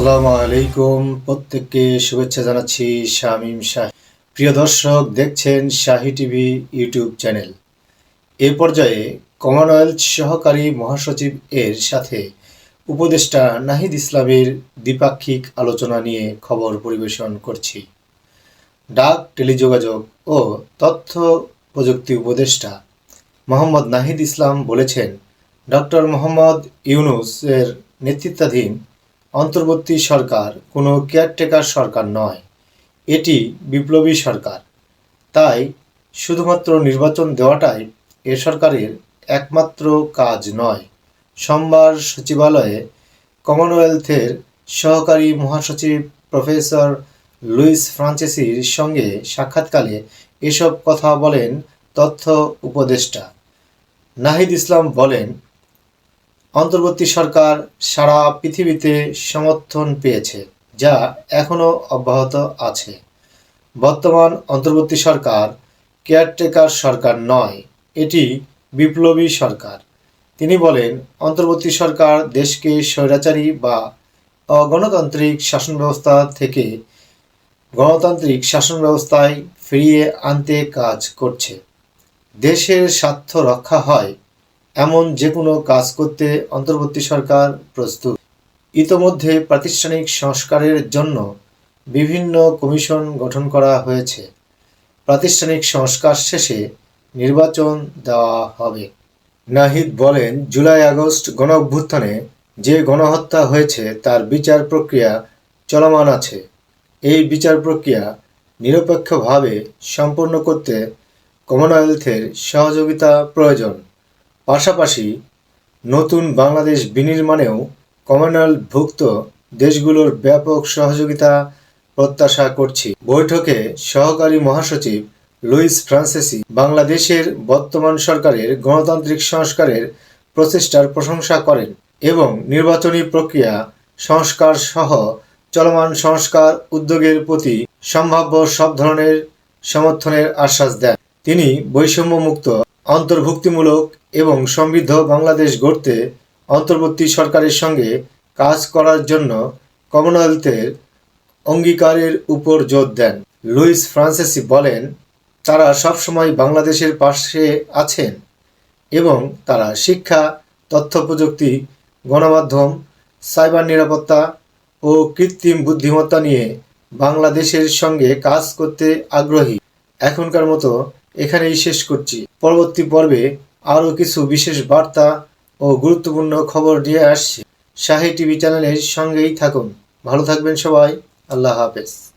আসসালামু আলাইকুম। প্রত্যেককে শুভেচ্ছা জানাচ্ছি শামীম শাহ। প্রিয় দর্শক, দেখছেন শাহি টিভি ইউটিউব চ্যানেল। এ পর্যায়ে কমনওয়েলথ সহকারী মহাসচিব এর সাথে উপদেষ্টা নাহিদ ইসলামের দ্বিপাক্ষিক আলোচনা নিয়ে খবর পরিবেশন করছি। ডাক, টেলিযোগাযোগ ও তথ্য প্রযুক্তি উপদেষ্টা মোহাম্মদ নাহিদ ইসলাম বলেছেন, ডক্টর মোহাম্মদ ইউনুসের নেতৃত্বাধীন অন্তর্বর্তী সরকার কোনো কেয়ারটেকার সরকার নয়। এটি বিপ্লবী সরকার। তাই শুধুমাত্র নির্বাচন দেওয়াটাই এ সরকারের একমাত্র কাজ নয়। সোমবার সচিবালয়ে কমনওয়েলথের সহকারী মহাসচিব প্রফেসর লুইস ফ্রান্সিসির সঙ্গে সাক্ষাৎকালে এসব কথা বলেন তথ্য উপদেষ্টা। নাহিদ ইসলাম বলেন অন্তর্বর্তী সরকার সারা পৃথিবীতে সমর্থন পেয়েছে, যা এখনও অব্যাহত আছে। বর্তমান অন্তর্বর্তী সরকার কেয়ারটেকার সরকার নয়, এটি বিপ্লবী সরকার। তিনি বলেন, অন্তর্বর্তী সরকার দেশকে স্বৈরাচারী বা অগণতান্ত্রিক শাসন ব্যবস্থা থেকে গণতান্ত্রিক শাসন ব্যবস্থায় ফিরিয়ে আনতে কাজ করছে। দেশের স্বার্থ রক্ষা হয় এমন যে কোনো কাজ করতে অন্তর্বর্তী সরকার প্রস্তুত। ইতোমধ্যে প্রাতিষ্ঠানিক সংস্কারের জন্য বিভিন্ন কমিশন গঠন করা হয়েছে। প্রাতিষ্ঠানিক সংস্কার শেষে নির্বাচন দেওয়া হবে। নাহিদ বলেন, জুলাই আগস্ট গণ অভ্যুত্থানে যে গণহত্যা হয়েছে তার বিচার প্রক্রিয়া চলমান আছে। এই বিচার প্রক্রিয়া নিরপেক্ষভাবে সম্পন্ন করতে কমনওয়েলথের সহযোগিতা প্রয়োজন। পাশাপাশি নতুন বাংলাদেশ বিনির্মাণেও কমনওয়েলথভুক্ত দেশগুলোর ব্যাপক সহযোগিতা প্রত্যাশা করছি। বৈঠকে সহকারী মহাসচিব লুইস ফ্রান্সেসি বাংলাদেশের বর্তমান সরকারের গণতান্ত্রিক সংস্কারের প্রচেষ্টার প্রশংসা করেন এবং নির্বাচনী প্রক্রিয়া সংস্কার সহ চলমান সংস্কার উদ্যোগের প্রতি সম্ভাব্য সব ধরনের সমর্থনের আশ্বাস দেন। তিনি বৈষম্যমুক্ত, অন্তর্ভুক্তিমূলক এবং সমৃদ্ধ বাংলাদেশ গড়তে অন্তর্বর্তী সরকারের সঙ্গে কাজ করার জন্য কমনওয়েলথের অঙ্গীকারের উপর জোর দেন। লুইস ফ্রান্সিসি বলেন, তারা সবসময় বাংলাদেশের পাশে আছেন এবং তারা শিক্ষা, তথ্য প্রযুক্তি, গণমাধ্যম, সাইবার নিরাপত্তা ও কৃত্রিম বুদ্ধিমত্তা নিয়ে বাংলাদেশের সঙ্গে কাজ করতে আগ্রহী। এখনকার মতো এখানেই শেষ করছি। পরবর্তী পর্বে আরও কিছু বিশেষ বার্তা ও গুরুত্বপূর্ণ খবর নিয়ে আসছি। শাহী টিভি চ্যানেলের সঙ্গেই থাকুন। ভালো থাকবেন সবাই। আল্লাহ হাফেজ।